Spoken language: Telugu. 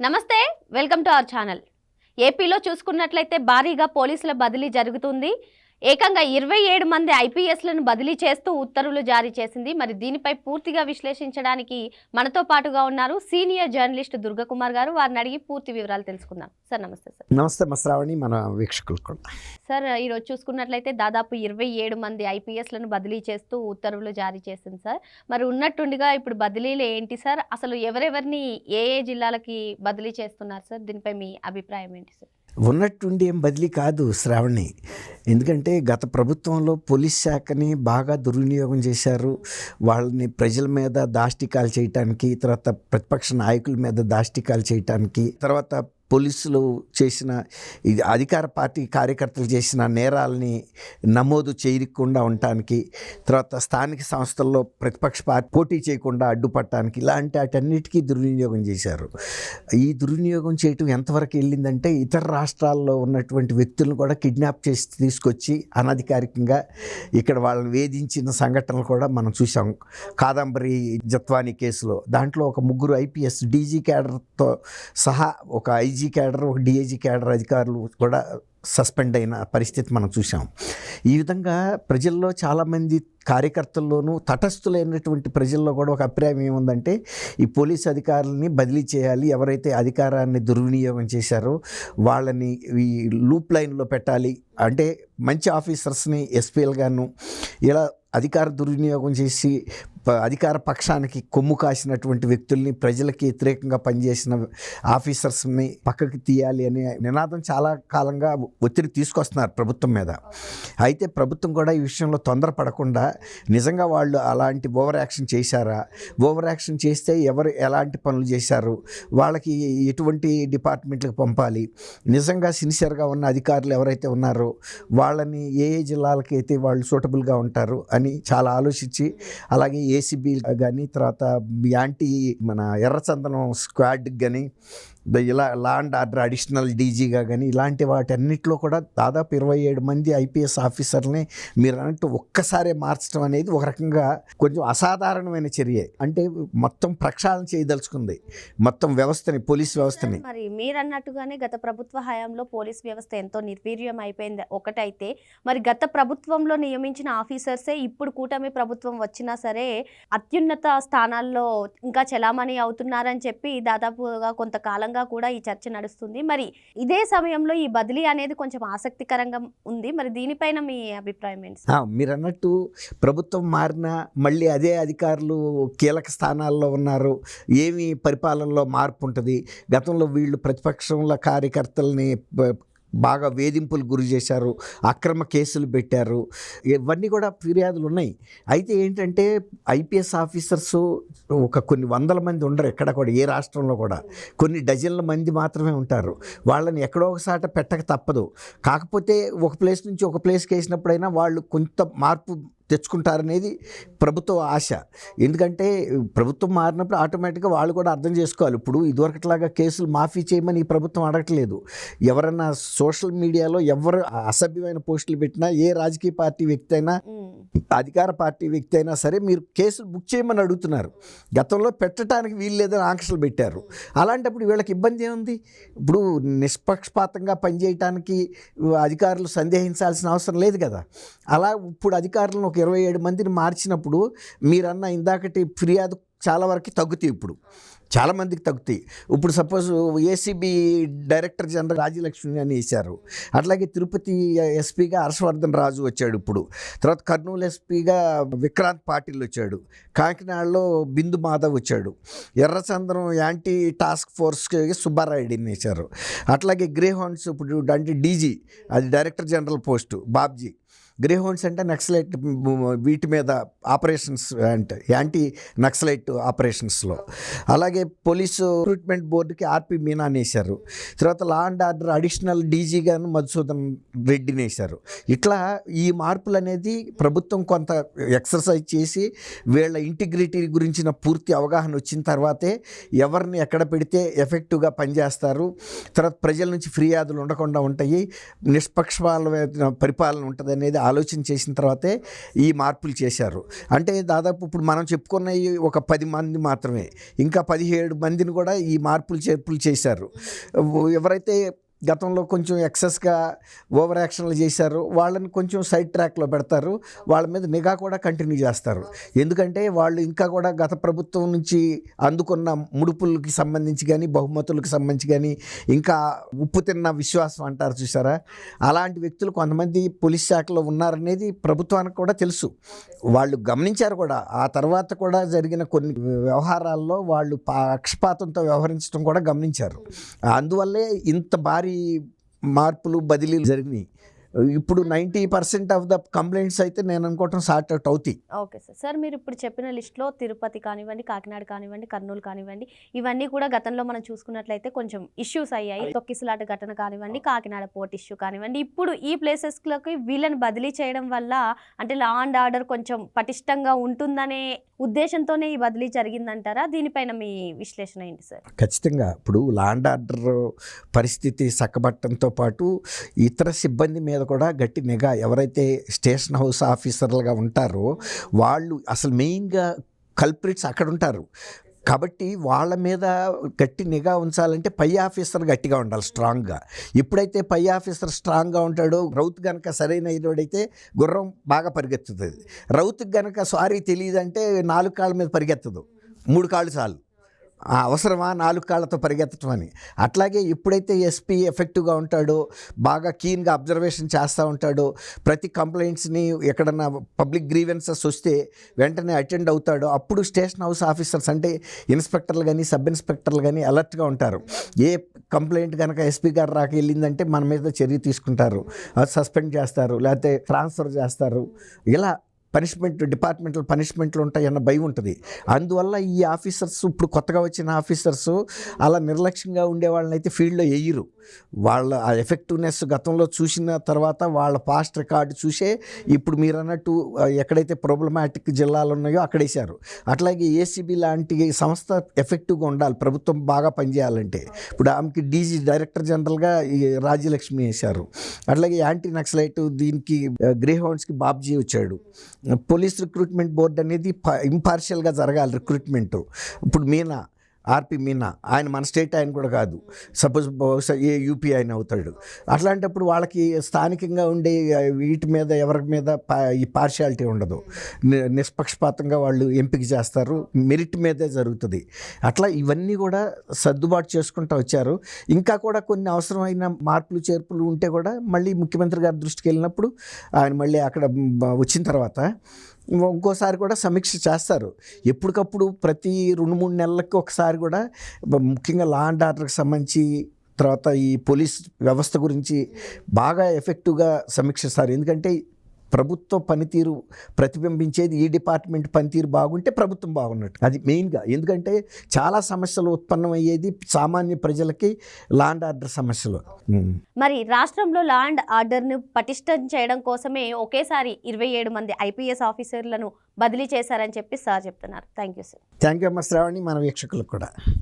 నమస్తే వెల్కమ్ టు అవర్ ఛానల్. ఏపీలో చూసుకున్నట్లయితే భారీగా పోలీసుల బదిలీ జరుగుతుంది. ఏకంగా ఇరవై ఏడు మంది ఐపీఎస్లను బదిలీ చేస్తూ ఉత్తర్వులు జారీ చేసింది. మరి దీనిపై పూర్తిగా విశ్లేషించడానికి మనతో పాటుగా ఉన్నారు సీనియర్ జర్నలిస్ట్ దుర్గకుమార్ గారు. వారిని అడిగి పూర్తి వివరాలు తెలుసుకుందాం. సార్ నమస్తే సార్. నమస్తే మశ్రావణి మన వీక్షకులు కూడా. సార్ ఈరోజు చూసుకున్నట్లయితే దాదాపు ఇరవై ఏడు మంది ఐపీఎస్లను బదిలీ చేస్తూ ఉత్తర్వులు జారీ చేసింది సార్. మరి ఉన్నట్టుండిగా ఇప్పుడు బదిలీలు ఏంటి సార్? అసలు ఎవరెవరిని ఏ ఏ జిల్లాలకి బదిలీ చేస్తున్నారు సార్? దీనిపై మీ అభిప్రాయం ఏంటి సార్? ఉన్నట్టుండి ఏం బదిలీ కాదు శ్రావణి. ఎందుకంటే గత ప్రభుత్వంలో పోలీస్ శాఖని బాగా దుర్వినియోగం చేశారు. వాళ్ళని ప్రజల మీద దాష్టికాలు చేయటానికి తర్వాత ప్రతిపక్ష నాయకుల మీద దాష్టికాలు చేయటానికి తర్వాత పోలీసులు చేసిన ఇది అధికార పార్టీ కార్యకర్తలు చేసిన నేరాలని నమోదు చేయకుండా ఉండటానికి తర్వాత స్థానిక సంస్థల్లో ప్రతిపక్ష పార్టీ పోటీ చేయకుండా అడ్డుపట్టడానికి ఇలాంటి వాటన్నిటికీ దుర్వినియోగం చేశారు. ఈ దుర్వినియోగం చేయటం ఎంతవరకు వెళ్ళిందంటే ఇతర రాష్ట్రాల్లో ఉన్నటువంటి వ్యక్తులను కూడా కిడ్నాప్ చేసి తీసుకొచ్చి అనధికారికంగా ఇక్కడ వాళ్ళని వేధించిన సంఘటనలు కూడా మనం చూసాం కాదంబరి జత్వాని కేసులో. దాంట్లో ఒక ముగ్గురు ఐపీఎస్ డీజీ క్యాడర్తో సహా ఒక ఐజీ క్యాడర్ ఒక డిఐజీ క్యాడర్ అధికారులు కూడా సస్పెండ్ అయిన పరిస్థితి మనం చూసాం ఈ విధంగా ప్రజల్లో చాలామంది కార్యకర్తల్లోనూ తటస్థులైనటువంటి ప్రజల్లో కూడా ఒక అభిప్రాయం ఏముందంటే ఈ పోలీస్ అధికారులని బదిలీ చేయాలి ఎవరైతే అధికారాన్ని దుర్వినియోగం చేశారో వాళ్ళని ఈ లూప్ లైన్లో పెట్టాలి. అంటే మంచి ఆఫీసర్స్ని ఎస్పీఎల్ గాను ఇలా అధికార దుర్వినియోగం చేసి అధికార పక్షానికి కొమ్ము కాసినటువంటి వ్యక్తుల్ని ప్రజలకి వ్యతిరేకంగా పనిచేసిన ఆఫీసర్స్ని పక్కకి తీయాలి అనే నినాదం చాలా కాలంగా ఒత్తిడి తీసుకొస్తున్నారు ప్రభుత్వం మీద. అయితే ప్రభుత్వం కూడా ఈ విషయంలో తొందరపడకుండా నిజంగా వాళ్ళు అలాంటి ఓవర్ యాక్షన్ చేశారా? ఓవర్ యాక్షన్ చేస్తే ఎవరు ఎలాంటి పనులు చేశారు? వాళ్ళకి ఎటువంటి డిపార్ట్మెంట్లకు పంపాలి? నిజంగా సిన్సియర్గా ఉన్న అధికారులు ఎవరైతే ఉన్నారో వాళ్ళని ఏ ఏ జిల్లాలకైతే వాళ్ళు సూటబుల్గా ఉంటారు అని చాలా ఆలోచించి అలాగే ఏ ఏసీబీ కానీ తర్వాత యాంటీ మన ఎర్రచందనం స్క్వాడ్ కానీ ఇలా లా అండ్ ఆర్డర్ అడిషనల్ డీజీగా కానీ ఇలాంటి వాటన్నిటిలో కూడా దాదాపు ఇరవై ఏడు మంది ఐపీఎస్ ఆఫీసర్ని మీరు అన్నట్టు ఒక్కసారే మార్చడం అనేది ఒక రకంగా కొంచెం అసాధారణమైన చర్య. అంటే మొత్తం ప్రక్షాళన చేయదలుచుకుంది. మొత్తం వ్యవస్థని పోలీస్ వ్యవస్థని. మరి మీరు అన్నట్టుగానే గత ప్రభుత్వ హయాంలో పోలీస్ వ్యవస్థ ఎంతో నిర్వీర్యం అయిపోయింది. ఒకటైతే మరి గత ప్రభుత్వంలో నియమించిన ఆఫీసర్సే ఇప్పుడు కూటమి ప్రభుత్వం వచ్చినా సరే అత్యున్నత స్థానాల్లో ఇంకా చలామణి అవుతున్నారని చెప్పి దాదాపుగా కొంతకాలంగా కూడా ఈ చర్చ నడుస్తుంది. మరి ఇదే సమయంలో ఈ బదిలీ అనేది కొంచెం ఆసక్తికరంగా ఉంది. మరి దీనిపైన మీ అభిప్రాయం ఏంటి? మీరు అన్నట్టు ప్రభుత్వం మారినా మళ్ళీ అదే అధికారులు కీలక స్థానాల్లో ఉన్నారు. ఏమి పరిపాలనలో మార్పు ఉంటుంది. గతంలో వీళ్ళు ప్రతిపక్షంలో కార్యకర్తల్ని బాగా వేధింపులు గురి చేశారు అక్రమ కేసులు పెట్టారు. ఇవన్నీ కూడా ఫిర్యాదులు ఉన్నాయి. అయితే ఏంటంటే ఐపీఎస్ ఆఫీసర్స్ ఒక కొన్ని వందల మంది ఉండరు ఎక్కడ కూడా ఏ రాష్ట్రంలో కూడా. కొన్ని డజన్ల మంది మాత్రమే ఉంటారు. వాళ్ళని ఎక్కడో ఒకసాట పెట్టక తప్పదు. కాకపోతే ఒక ప్లేస్ నుంచి ఒక ప్లేస్కి వేసినప్పుడైనా వాళ్ళు కొంత మార్పు తెచ్చుకుంటారనేది ప్రభుత్వ ఆశ. ఎందుకంటే ప్రభుత్వం మారినప్పుడు ఆటోమేటిక్గా వాళ్ళు కూడా అర్థం చేసుకోవాలి. ఇప్పుడు ఇదివరకట్లాగా కేసులు మాఫీ చేయమని ఈ ప్రభుత్వం అడగట్లేదు. ఎవరన్నా సోషల్ మీడియాలో ఎవరు అసభ్యమైన పోస్టులు పెట్టినా ఏ రాజకీయ పార్టీ వ్యక్తి అయినా అధికార పార్టీ వ్యక్తి అయినా సరే మీరు కేసులు బుక్ చేయమని అడుగుతున్నారు. గతంలో పెట్టడానికి వీలు లేదని ఆంక్షలు పెట్టారు. అలాంటప్పుడు వీళ్ళకి ఇబ్బంది ఏముంది? ఇప్పుడు నిష్పక్షపాతంగా పనిచేయటానికి అధికారులు సందేహించాల్సిన అవసరం లేదు కదా. అలా ఇప్పుడు అధికారులను ఒక ఇరవై ఏడు మందిని మార్చినప్పుడు మీరన్న ఇందాకటి ఫిర్యాదు చాలా వరకు తగ్గుతాయి ఇప్పుడు. చాలా మందికి తగ్గుతాయి. ఇప్పుడు suppose ACB director general Rajalakshmi అని వేశారు. అట్లాగే తిరుపతి ఎస్పీగా హర్షవర్ధన్ రాజు వచ్చాడు ఇప్పుడు. తర్వాత కర్నూలు ఎస్పీగా విక్రాంత్ పాటిల్ వచ్చాడు. కాకినాడలో బిందు మాధవ్ వచ్చాడు. ఎర్రచంద్రం యాంటీ టాస్క్ ఫోర్స్కి సుబ్బారాయుడిని వేశారు. అట్లాగే గ్రే హౌండ్స్ ఇప్పుడు అంటే డీజీ అది director general post Babji. Greyhounds అంటే నక్సలైట్ వీటి మీద ఆపరేషన్స్ అంటే యాంటీ నక్సలైట్ ఆపరేషన్స్లో. అలాగే పోలీసు రిక్రూట్మెంట్ బోర్డుకి ఆర్పి మీనా వేశారు తర్వాత లా అండ్ ఆర్డర్ అడిషనల్ డీజీగాను మధుసూదన్ రెడ్డిని వేశారు ఇట్లా ఈ మార్పులు అనేది ప్రభుత్వం కొంత ఎక్సర్సైజ్ చేసి వీళ్ళ ఇంటిగ్రిటీ గురించిన పూర్తి అవగాహన వచ్చిన తర్వాతే ఎవరిని ఎక్కడ పెడితే ఎఫెక్టివ్గా పనిచేస్తారు. తర్వాత ప్రజల నుంచి ఫిర్యాదులు ఉండకుండా ఉంటాయి. నిష్పక్షపాల పరిపాలన ఉంటుంది అనేది ఆలోచన చేసిన తర్వాతే ఈ మార్పులు చేశారు. అంటే దాదాపు ఇప్పుడు మనం చెప్పుకున్న ఒక పది మంది మాత్రమే. ఇంకా పదిహేడు మందిని కూడా ఈ మార్పులు చేర్పులు చేశారు. ఎవరైతే గతంలో కొంచెం ఎక్సెస్గా ఓవర్ యాక్షన్లు చేశారు. వాళ్ళని కొంచెం సైడ్ ట్రాక్లో పెడతారు. వాళ్ళ మీద నిఘా కూడా కంటిన్యూ చేస్తారు. ఎందుకంటే వాళ్ళు ఇంకా కూడా గత ప్రభుత్వం నుంచి అందుకున్న ముడుపులకి సంబంధించి కానీ బహుమతులకు సంబంధించి కానీ ఇంకా ఉప్పు తిన్న విశ్వాసం అంటారు చూసారా? అలాంటి వ్యక్తులు కొంతమంది పోలీస్ శాఖలో ఉన్నారనేది ప్రభుత్వానికి కూడా తెలుసు. వాళ్ళు గమనించారు కూడా. ఆ తర్వాత కూడా జరిగిన కొన్ని వ్యవహారాల్లో వాళ్ళు పక్షపాతంతో వ్యవహరించడం కూడా గమనించారు. అందువల్లే ఇంత భారీ మార్పులు బదిలీలు జరిగినాయి. ఇప్పుడు ninety percent of the complaints అయితే నేను అనుకోవటం సార్ట్ అవుట్ అవుతాయి. Okay sir. సార్ మీరు ఇప్పుడు చెప్పిన లిస్ట్లో తిరుపతి కానివ్వండి కాకినాడ కానివ్వండి కర్నూలు కానివ్వండి ఇవన్నీ కూడా గతంలో మనం చూసుకున్నట్లయితే కొంచెం ఇష్యూస్ అయ్యాయి. తొక్కిసలాట ఘటన కానివ్వండి కాకినాడ పోర్ట్ ఇష్యూ కానివ్వండి ఇప్పుడు ఈ ప్లేసెస్లోకి వీళ్ళని బదిలీ చేయడం వల్ల అంటే లా అండ్ ఆర్డర్ కొంచెం పటిష్టంగా ఉంటుందనే ఉద్దేశంతోనే ఈ బదిలీ జరిగిందంటారా? దీనిపైన మీ విశ్లేషణ ఏంటి సార్? ఖచ్చితంగా. ఇప్పుడు లాండ్ ఆర్డర్ పరిస్థితి చక్కబట్టడంతో పాటు ఇతర సిబ్బంది మీద కూడా గట్టి నిఘా ఎవరైతే స్టేషన్ హౌస్ ఆఫీసర్లుగా ఉంటారో వాళ్ళు అసలు మెయిన్గా కల్ప్రిట్స్ అక్కడ ఉంటారు కాబట్టి వాళ్ళ మీద గట్టి నిఘా ఉంచాలంటే పై ఆఫీసర్ గట్టిగా ఉండాలి స్ట్రాంగ్గా. ఎప్పుడైతే పై ఆఫీసర్ స్ట్రాంగ్గా ఉంటాడో రౌత్ గనక సరైన ఇదోడైతే గుర్రం బాగా పరిగెత్తుతుంది. రౌత్కి గనక సారీ తెలియదంటే నాలుగు కాళ్ళ మీద పరిగెత్తదు. మూడు కాళ్ళు చాలు. అవసరమా? నాలుగు కాళ్ళతో పరిగెత్తడం అని. అట్లాగే ఎప్పుడైతే ఎస్పీ ఎఫెక్టివ్గా ఉంటాడో బాగా కీన్గా అబ్జర్వేషన్ చేస్తూ ఉంటాడో ప్రతి కంప్లైంట్స్ని ఎక్కడన్నా పబ్లిక్ గ్రీవెన్సెస్ వస్తే వెంటనే అటెండ్ అవుతాడో అప్పుడు స్టేషన్ హౌస్ ఆఫీసర్స్ అంటే ఇన్స్పెక్టర్లు కానీ సబ్ ఇన్స్పెక్టర్లు కానీ అలర్ట్గా ఉంటారు. ఏ కంప్లైంట్ కనుక ఎస్పీ గారు రాక వెళ్ళిందంటే మన మీద చర్య తీసుకుంటారు. అది సస్పెండ్ చేస్తారు. లేకపోతే ట్రాన్స్ఫర్ చేస్తారు. ఇలా పనిష్మెంట్ డిపార్ట్మెంటల్ పనిష్మెంట్లు ఉంటాయన్న భయం ఉంటుంది. అందువల్ల ఈ ఆఫీసర్స్ ఇప్పుడు కొత్తగా వచ్చిన ఆఫీసర్స్ అలా నిర్లక్ష్యంగా ఉండే వాళ్ళని అయితే ఫీల్డ్లో వేయరు వాళ్ళ ఆ ఎఫెక్టివ్నెస్ గతంలో చూసిన తర్వాత వాళ్ళ పాస్ట్ రికార్డు చూసే ఇప్పుడు మీరు అన్నట్టు ఎక్కడైతే ప్రాబ్లమాటిక్ జిల్లాలు ఉన్నాయో అక్కడేశారు. అట్లాగే ఏసీబీ లాంటి సంస్థ ఎఫెక్టివ్గా ఉండాలి ప్రభుత్వం బాగా పనిచేయాలంటే. ఇప్పుడు ఆమెకి డీజీ డైరెక్టర్ జనరల్గా ఈ రాజ్యలక్ష్మి వేశారు. అట్లాగే యాంటీ నక్సలైట్ దీనికి గ్రీహౌండ్స్కి బాబ్జీ వచ్చాడు. పోలీస్ రిక్రూట్మెంట్ బోర్డు అనేది ఇంపార్షియల్గా జరగాలి రిక్రూట్మెంట్. ఇప్పుడు మీనా ఆర్పి మీనా ఆయన మన స్టేట్ ఆయన కూడా కాదు. సపోజ్ బహుశా ఏ యూపీ ఆయన అవుతాడు. అట్లాంటప్పుడు వాళ్ళకి స్థానికంగా ఉండే వీటి మీద ఎవరి మీద పా- ఈ పార్షియాలిటీ ఉండదు. నిష్పక్షపాతంగా వాళ్ళు ఎంపిక చేస్తారు. మెరిట్ మీదే జరుగుతుంది. అట్లా ఇవన్నీ కూడా సర్దుబాటు చేసుకుంటూ వచ్చారు. ఇంకా కూడా కొన్ని అవసరమైన మార్పులు చేర్పులు ఉంటే కూడా మళ్ళీ ముఖ్యమంత్రి గారి దృష్టికి వెళ్ళినప్పుడు ఆయన మళ్ళీ అక్కడ వచ్చిన తర్వాత ఇంకోసారి కూడా సమీక్ష చేస్తారు. ఎప్పటికప్పుడు ప్రతి రెండు మూడు నెలలకి ఒకసారి కూడా ముఖ్యంగా లా అండ్ ఆర్డర్కి సంబంధించి తర్వాత ఈ పోలీస్ వ్యవస్థ గురించి బాగా ఎఫెక్టివ్గా సమీక్షిస్తారు. ఎందుకంటే ప్రభుత్వ పనితీరు ప్రతిబింబించేది ఈ డిపార్ట్మెంట్ పనితీరు బాగుంటే ప్రభుత్వం బాగున్నట్టు. అది మెయిన్గా. ఎందుకంటే చాలా సమస్యలు ఉత్పన్నమయ్యేది సామాన్య ప్రజలకి లా అండ్ ఆర్డర్ సమస్యలు. మరి రాష్ట్రంలో లా అండ్ ఆర్డర్ను పటిష్టం చేయడం కోసమే ఒకేసారి ఇరవై ఏడు మంది ఐపీఎస్ ఆఫీసర్లను బదిలీ చేశారని చెప్పి సార్ చెప్తున్నారు. Thank you sir. Thank you అమ్మ శ్రావణి మన వీక్షకులకు కూడా.